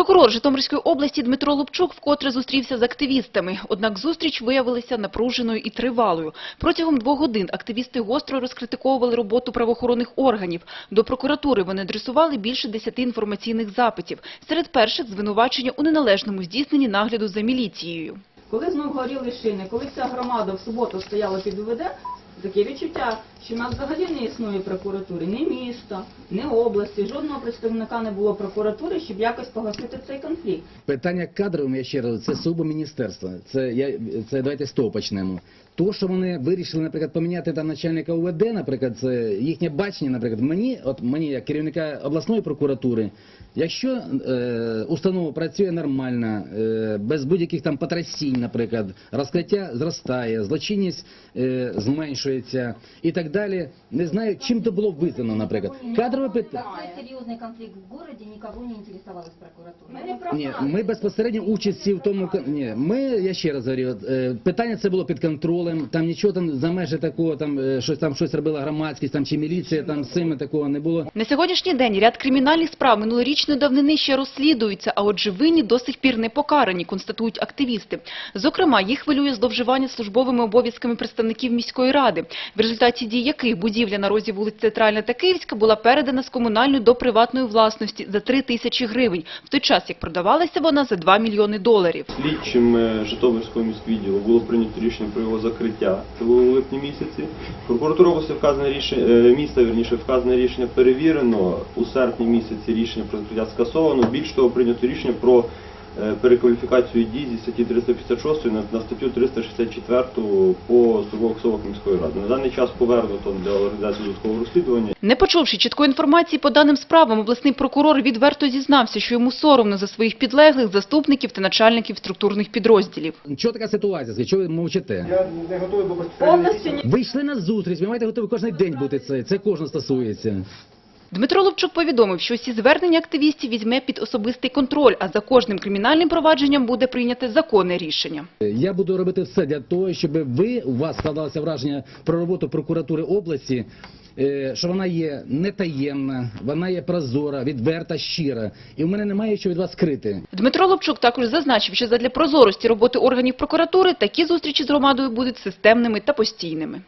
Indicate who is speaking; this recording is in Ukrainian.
Speaker 1: Прокурор Житомирської області Дмитро Лупчук вкотре зустрівся з активістами. Однак зустріч виявилася напруженою і тривалою. Протягом двох годин активісти гостро розкритиковували роботу правоохоронних органів. До прокуратури вони адресували більше десяти інформаційних запитів. Серед перших – звинувачення у неналежному здійсненні нагляду за міліцією.
Speaker 2: Коли знов горіли шини, коли вся громада в суботу стояла під УВД, таке відчуття, що в нас взагалі не існує прокуратури, ні міста, ні області, жодного представника не було прокуратури, щоб якось погасити цей конфлікт.
Speaker 3: Питання кадровим, я ще раз, це суба міністерства. Це, я, це давайте з того почнемо. То, що вони вирішили, наприклад, поміняти там начальника УВД, наприклад, це їхнє бачення, наприклад, мені, от мені, як керівника обласної прокуратури, якщо е, установа працює нормально, е, без будь-яких там потрясінь, наприклад, розкриття зростає, злочинність е, зменшується і так далі. Не знаю, чим то було визнано, наприклад. Кадрове питання.
Speaker 4: Такой серьезный конфликт в городе никого не интересовалась прокуратура.
Speaker 3: Ні, ми безпосередньо участі в тому ні, ми, я ще раз говорю, е, питання це було під контролем, там нічого там за межі такого, там е, щось там щось робила громадськість, там чи міліція, там з цими такого не було.
Speaker 1: На сьогоднішній день ряд кримінальних справ минулорічної давнини ще розслідуються, а отже винні до сих пір не покарані, констатують активісти. Зокрема, їх хвилює зловживання службовими обов'язками представників міської ради, в результаті дій яких будівля на розі вулиць Центральна та Київська була передана з комунальної до приватної власності за 3 тисячі гривень, в той час як продавалася вона за 2 мільйони доларів.
Speaker 5: Слідчим е, Житомирського міськвідділу було прийнято рішення про його закриття. У липні місяці. Прокуратура вказане рішення е, міста вірніше вказане рішення перевірено. У серпні місяці рішення про закриття скасовано. Більш того, прийнято рішення про перекваліфікацію дій зі статті 356 на, на статтю 364 по особах міської ради. На даний час повернуто для організації додаткового розслідування.
Speaker 1: Не почувши чіткої інформації по даним справам, обласний прокурор відверто зізнався, що йому соромно за своїх підлеглих, заступників та начальників структурних підрозділів.
Speaker 3: Чого така ситуація? Чого ви мовчите?
Speaker 6: Я не готовий був безпосередньо.
Speaker 2: Повністю.
Speaker 3: Ви йшли на зустріч, ви маєте готові кожен день бути це. Це кожного стосується.
Speaker 1: Дмитро Ловчук повідомив, що всі звернення активістів візьме під особистий контроль, а за кожним кримінальним провадженням буде прийняте законне рішення.
Speaker 3: Я буду робити все для того, щоб ви у вас складалося враження про роботу прокуратури області, е, що вона є не таємна, вона є прозора, відверта, щира. І в мене немає що від вас скрити.
Speaker 1: Дмитро Ловчук також зазначив, що задля прозорості роботи органів прокуратури такі зустрічі з громадою будуть системними та постійними.